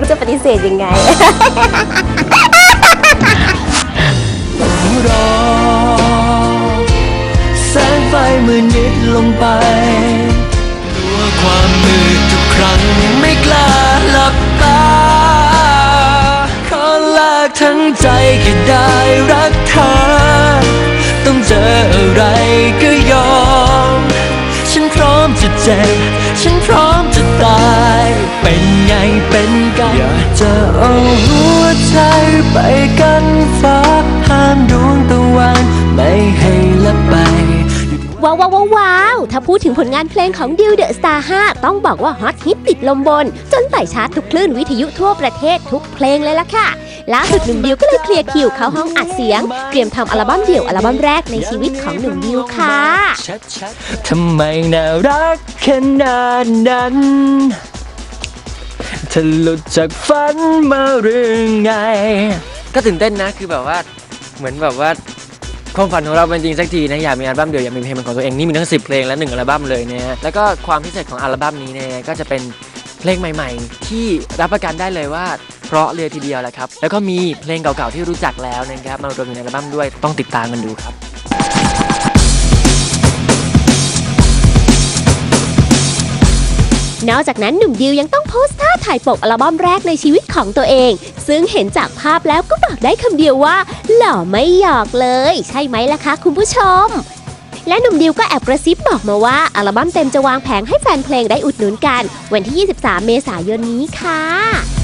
รู้จะปฏิเสธยังไงรอแสงไฟมือนิดลงไปกลัวความมืดทุกครั้งไม่กล้าหลับตา ขอลากทั้งใจแค่ได้รักเธอ ต้องเจออะไรก็ยอม ฉันพร้อมจะเจ็บ เป็นไงเป็นกันอยากจะเอาหัวใจไปกันฟ้าห้ามดวงตะวันไม่ให้ลับไปว้าวว้าวว้าวว้าว ถ้าพูดถึงผลงานเพลงของดิวเดอะสตาร์5ต้องบอกว่าฮอตฮิตติดลมบน จนไต่ชาร์ตทุกคลื่นวิทยุทั่วประเทศทุกเพลงเลยล่ะค่ะ ล่าสุดหนุ่มดิวก็เลยเคลียร์คิวเข้าห้องอัดเสียง เตรียมทำอัลบั้มเดี่ยวอัลบั้มแรกในชีวิตของหนุ่มดิวค่ะ ทำไมน่ารักขนาดนั้น เธอหลุดจากฝันมาหรือไง ก็ตื่นเต้นนะคือแบบว่าเหมือนแบบว่าความฝันของเราเป็นจริงสักทีนะอยากมีอัลบั้มเดี่ยวอยากมีเพลงเป็นของตัวเองนี่มีทั้ง 10 เพลงและ1อัลบั้มเลยเนี่ยแล้วก็ความพิเศษของอัลบั้มนี้เนี่ยก็จะเป็นเพลงใหม่ ๆ ที่รับประกันได้เลยว่าเพราะเลยทีเดียวแหละครับแล้วก็มีเพลงเก่าๆที่รู้จักแล้วนะครับมารวมอยู่ในอัลบั้มด้วยต้องติดตามกันดูครับ นอกจากนั้นหนุ่มดิวยังต้องโพสต์ท่าถ่ายปกอัลบั้มแรกในชีวิตของตัวเอง ซึ่งเห็นจากภาพแล้วก็บอกได้คำเดียวว่า หล่อไม่หยอกเลย ใช่ไหมล่ะคะคุณผู้ชม และหนุ่มดิวก็แอบกระซิบบอกมาว่า อัลบั้มเต็มจะวางแผงให้แฟนเพลงได้อุดหนุนกัน วันที่ 23 เมษายนนี้ค่ะ